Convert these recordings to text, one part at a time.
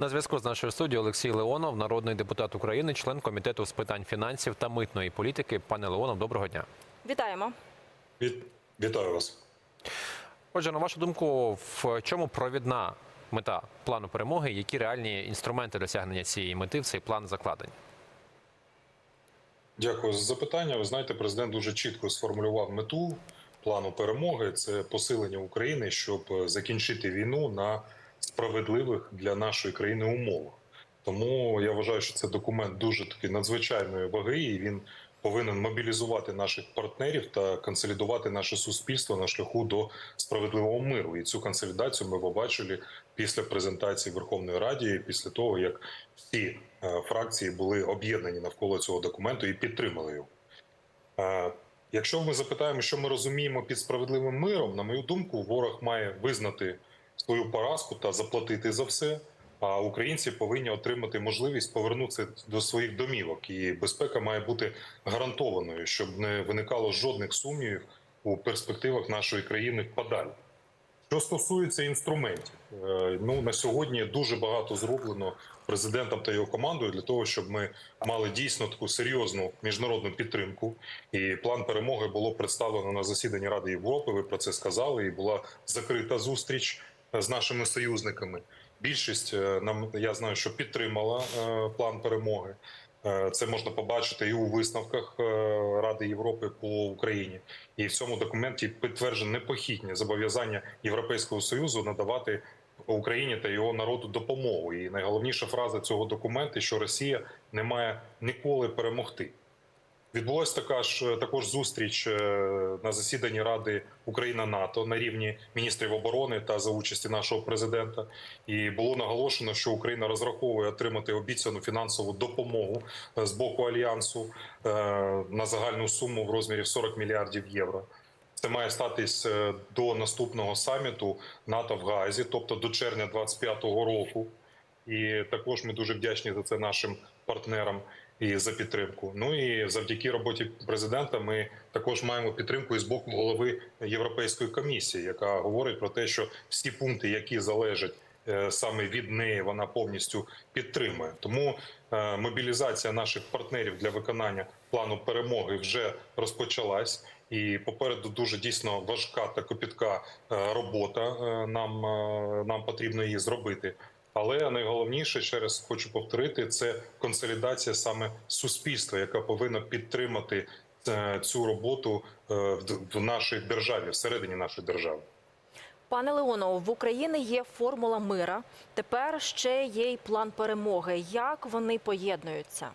На зв'язку з нашою студією Олексій Леонов, народний депутат України, член комітету з питань фінансів та митної політики. Пане Леонов, доброго дня. Вітаємо. Від... Вітаю вас. Отже, на вашу думку, в чому провідна мета плану перемоги? Які реальні інструменти досягнення цієї мети в цей план закладені? Дякую за запитання. Ви знаєте, президент дуже чітко сформулював мету плану перемоги. Це посилення України, щоб закінчити війну на справедливих для нашої країни умовах. Тому я вважаю, що це документ дуже таки надзвичайної ваги, і він повинен мобілізувати наших партнерів та консолідувати наше суспільство на шляху до справедливого миру. І цю консолідацію ми побачили після презентації Верховної Раді, після того як всі е, фракції були об'єднані навколо цього документу і підтримали його. Е, Якщо ми запитаємо, що ми розуміємо під справедливим миром, на мою думку, ворог має визнати свою поразку та заплатити за все. А українці повинні отримати можливість повернутися до своїх домівок, і безпека має бути гарантованою, щоб не виникало жодних сумнівів у перспективах нашої країни подалі. Що стосується інструментів, е, ну на сьогодні дуже багато зроблено президентом та його командою для того, щоб ми мали дійсно таку серйозну міжнародну підтримку. І план перемоги було представлено на засіданні Ради Європи. Ви про це сказали, і була закрита зустріч з нашими союзниками. Більшість е, нам я знаю, що підтримала е, план перемоги. Е, Це можна побачити і у висновках Ради Європи по Україні. І в цьому документі підтверджено непохитне зобов'язання Європейського союзу надавати Україні та його народу допомогу. І найголовніша фраза цього документу, що Росія не має ніколи перемогти. Відбулася така ж також зустріч е, на засіданні Ради Україна НАТО на рівні міністрів оборони та за участі нашого президента. І було наголошено, що Україна розраховує отримати обіцяну фінансову допомогу е, з боку альянсу е, на загальну суму в розмірі 40 мільярдів євро. Це має статись до наступного саміту НАТО в Гаазі, тобто до червня 25-го року. І також ми дуже вдячні за це нашим партнерам і за підтримку. Ну і завдяки роботі президента ми також маємо підтримку і з боку голови Європейської комісії, яка говорить про те, що всі пункти, які залежать е, саме від неї, вона повністю підтримує. Тому е, мобілізація наших партнерів для виконання плану перемоги вже розпочалась. І попереду дуже дійсно важка та копітка е, робота. Нам, нам потрібно її зробити. Але найголовніше, ще раз хочу повторити, це консолідація саме суспільства, яка повинна підтримати е, цю роботу е, в- нашій державі, всередині нашої держави. Пане Леонов, в Україні є формула мира. Тепер ще є й план перемоги. Як вони поєднуються?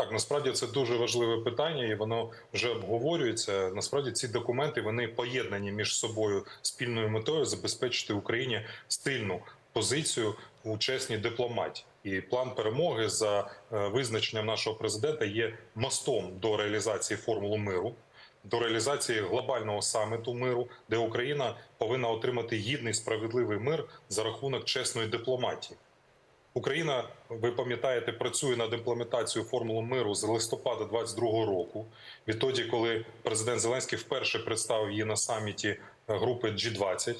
Так, насправді це дуже важливе питання, і воно вже обговорюється. Насправді ці документи вони поєднані між собою спільною метою забезпечити Україні стильну позицію у чесній дипломатії. І план перемоги за е, визначенням нашого президента є мостом до реалізації формули миру. До реалізації глобального саміту миру, де Україна повинна отримати гідний справедливий мир за рахунок чесної дипломатії. Україна, ви пам'ятаєте, працює над імплементацією формули миру з листопада 22-го року. Відтоді, коли президент Зеленський вперше представив її на саміті е, групи G20,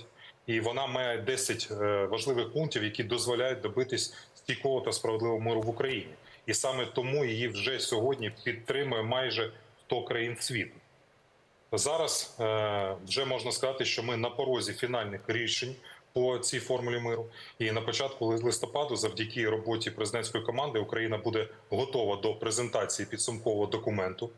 і вона має 10 е, важливих пунктів, які дозволяють добитись стійкого та справедливого миру в Україні. І саме тому її вже сьогодні підтримує майже 100 країн світу. Зараз е, вже можна сказати, що ми на порозі фінальних рішень по цій формулі миру. І на початку листопаду, завдяки роботі президентської команди, Україна буде готова до презентації підсумкового документу.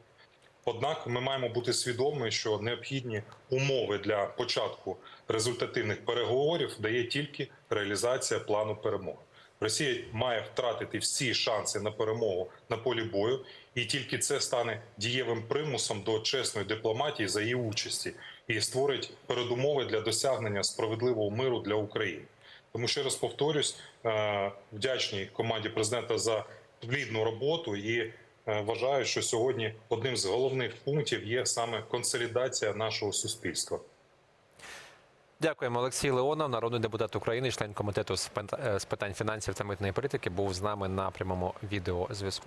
Однак ми маємо бути свідомі, що необхідні умови для початку результативних переговорів дає тільки реалізація плану перемоги. Росія має втратити всі шанси на перемогу на полі бою, і тільки це стане дієвим примусом до чесної дипломатії за її участі і створить передумови для досягнення справедливого миру для України. Тому ще раз повторюсь, е, вдячний команді президента за плідну роботу і е, вважаю, що сьогодні одним з головних пунктів є саме консолідація нашого суспільства. Дякуємо, Олексій Леонов, народний депутат України, член комітету з е, з питань фінансів та митної політики, був з нами на прямому відеозв'язку.